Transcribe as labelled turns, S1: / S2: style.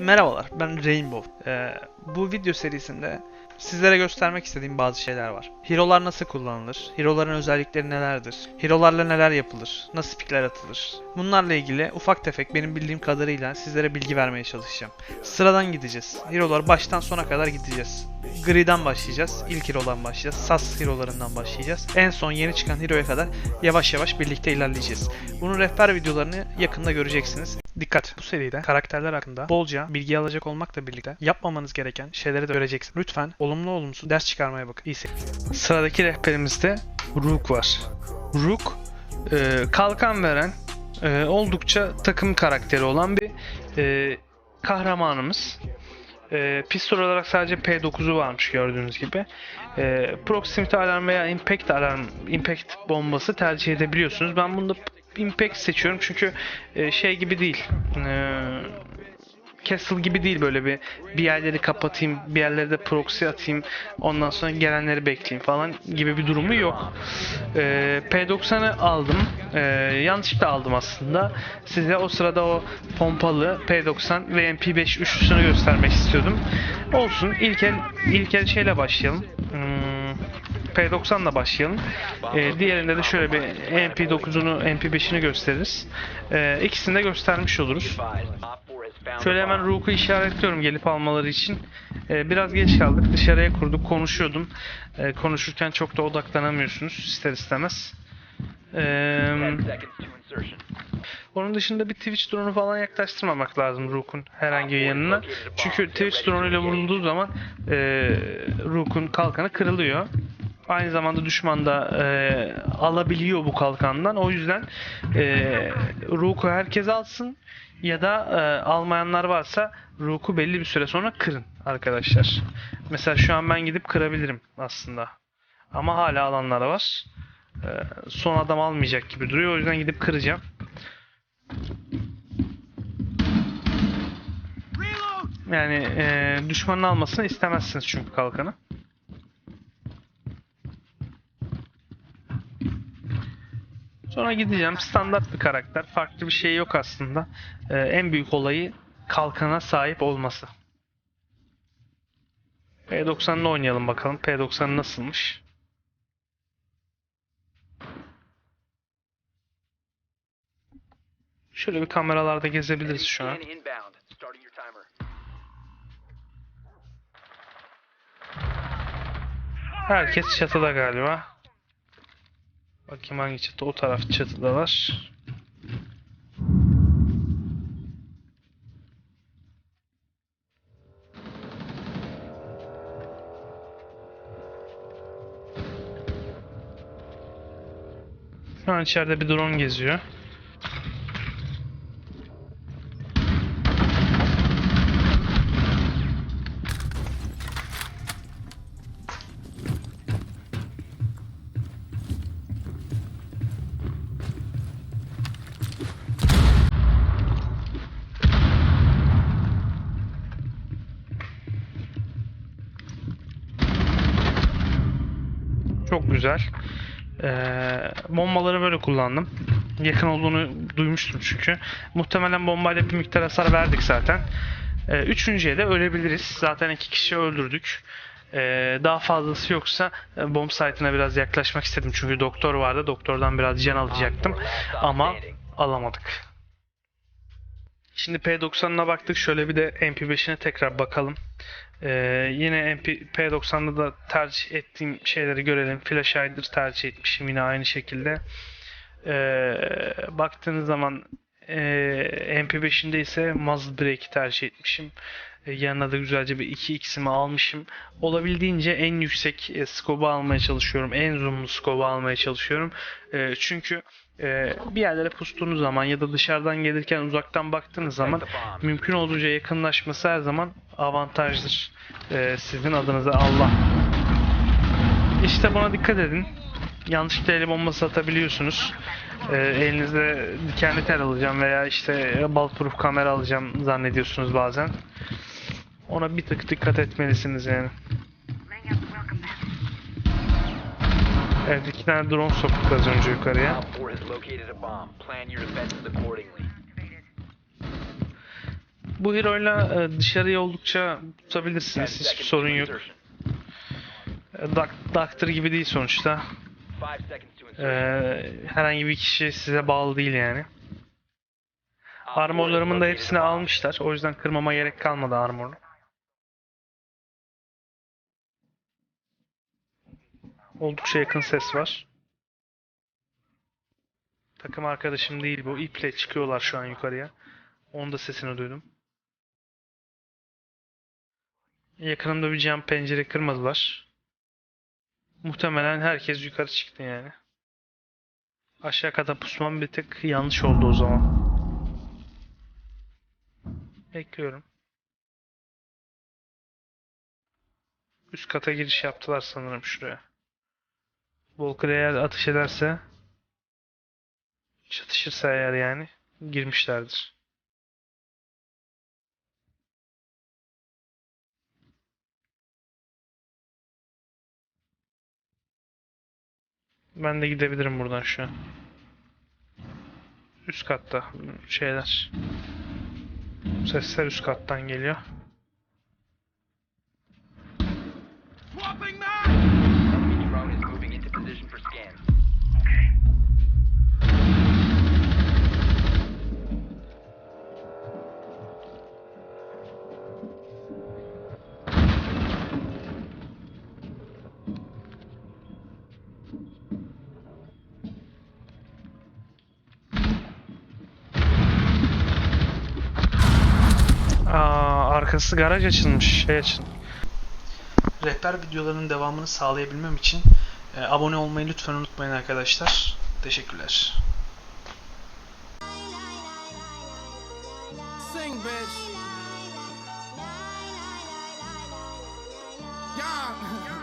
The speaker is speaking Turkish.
S1: Merhabalar, ben Rainbow. Ee, bu video serisinde sizlere göstermek istediğim bazı şeyler var. Hero'lar nasıl kullanılır? Hero'ların özellikleri nelerdir? Hero'larla neler yapılır? Nasıl pikler atılır? Bunlarla ilgili ufak tefek benim bildiğim kadarıyla sizlere bilgi vermeye çalışacağım. Sıradan gideceğiz. Hero'lar baştan sona kadar gideceğiz. Gri'den başlayacağız. İlk Hero'dan başlayacağız. Sas Hero'larından başlayacağız. En son yeni çıkan Hero'ya kadar yavaş yavaş birlikte ilerleyeceğiz. Bunun rehber videolarını yakında göreceksiniz. Dikkat! Bu seride karakterler hakkında bolca bilgi alacak olmakla birlikte yapmamanız gereken şeyleri de göreceksiniz. Lütfen olumlu olumsuz ders çıkarmaya bakın. İyi seyirler. Sıradaki rehberimizde Rook var. Rook e, kalkan veren e, oldukça takım karakteri olan bir e, kahramanımız. E, pistol olarak sadece P9'u varmış gördüğünüz gibi. E, proximity alarm veya impact alarm, impact bombası tercih edebiliyorsunuz. Ben bunda impact seçiyorum çünkü e, şey gibi değil. E, Castle gibi değil böyle bir bir yerleri kapatayım, bir yerlere de proxy atayım, ondan sonra gelenleri bekleyeyim falan gibi bir durumu yok. Ee, P90'ı aldım. Ee, yanlışlıkla aldım aslında. Size o sırada o pompalı P90 ve MP5 üçlüsünü göstermek istiyordum. Olsun. İlk el, ilk el şeyle başlayalım. Hmm, P90'la başlayalım. Ee, diğerinde de şöyle bir MP9'unu, MP5'ini gösteririz. Ee, ikisini de göstermiş oluruz. Şöyle hemen Rook'u işaretliyorum gelip almaları için. Ee, biraz geç kaldık. Dışarıya kurduk. Konuşuyordum. Ee, konuşurken çok da odaklanamıyorsunuz ister istemez. Ee, onun dışında bir Twitch drone'u falan yaklaştırmamak lazım Rook'un herhangi bir yanına. Çünkü Twitch drone ile vurulduğu zaman e, Rook'un kalkanı kırılıyor. Aynı zamanda düşman da e, alabiliyor bu kalkandan. O yüzden e, Rook'u herkes alsın ya da e, almayanlar varsa Rook'u belli bir süre sonra kırın arkadaşlar. Mesela şu an ben gidip kırabilirim aslında. Ama hala alanlar var. E, son adam almayacak gibi duruyor. O yüzden gidip kıracağım. Yani e, düşmanın almasını istemezsiniz çünkü kalkanı. Sonra gideceğim. Standart bir karakter. Farklı bir şey yok aslında. Ee, en büyük olayı kalkana sahip olması. P90'la oynayalım bakalım. P90 nasılmış? Şöyle bir kameralarda gezebiliriz şu an. Herkes çatıda galiba. Bakayım hangi çatı? O taraf çatıdalar. Şu an içeride bir drone geziyor. Çok güzel. Ee, bombaları böyle kullandım. Yakın olduğunu duymuştum çünkü. Muhtemelen bombayla bir miktar hasar verdik zaten. Ee, üçüncüye de ölebiliriz. Zaten iki kişi öldürdük. Ee, daha fazlası yoksa e, bomb site'ına biraz yaklaşmak istedim. Çünkü doktor vardı. Doktordan biraz can alacaktım. Ama alamadık. Şimdi P90'ına baktık. Şöyle bir de MP5'ine tekrar bakalım. Ee, yine MP, P90'da da tercih ettiğim şeyleri görelim. Flash Hider tercih etmişim yine aynı şekilde. Ee, baktığınız zaman e, MP5'inde ise Muzzle Break'i tercih etmişim. E, yanına da güzelce bir 2x'imi almışım. Olabildiğince en yüksek e, scope'u almaya çalışıyorum. En zoomlu scope'u almaya çalışıyorum. E, çünkü bir yerlere pustuğunuz zaman ya da dışarıdan gelirken uzaktan baktığınız zaman mümkün olduğunca yakınlaşması her zaman avantajdır. Sizin adınıza Allah. İşte buna dikkat edin. Yanlışlıkla el bombası atabiliyorsunuz. E, elinizde dikenli tel alacağım veya işte bulletproof kamera alacağım zannediyorsunuz bazen. Ona bir tık dikkat etmelisiniz yani. Evet iki tane drone soktuk az önce yukarıya.
S2: Op 4 has located a bomb. Plan your defenses accordingly.
S1: Bu hero'yla e, dışarıya oldukça tutabilirsiniz. Hiçbir sorun yok. E, Doc- Doctor gibi değil sonuçta. E, herhangi bir kişi size bağlı değil yani. Armorlarımın da hepsini almışlar. O yüzden kırmama gerek kalmadı armoru. Oldukça yakın ses var. Takım arkadaşım değil bu. İple çıkıyorlar şu an yukarıya. Onun da sesini duydum. Yakınımda bir cam pencere kırmadılar. Muhtemelen herkes yukarı çıktı yani. Aşağı kata pusmam bir tık yanlış oldu o zaman. Bekliyorum. Üst kata giriş yaptılar sanırım şuraya. Volker eğer atış ederse çatışırsa eğer yani girmişlerdir. Ben de gidebilirim buradan şu an. Üst katta şeyler. Sesler üst kattan geliyor. Arkası garaj açılmış. Şey açın.
S3: Rehber videolarının devamını sağlayabilmem için e, abone olmayı lütfen unutmayın arkadaşlar. Teşekkürler. Sing bitch.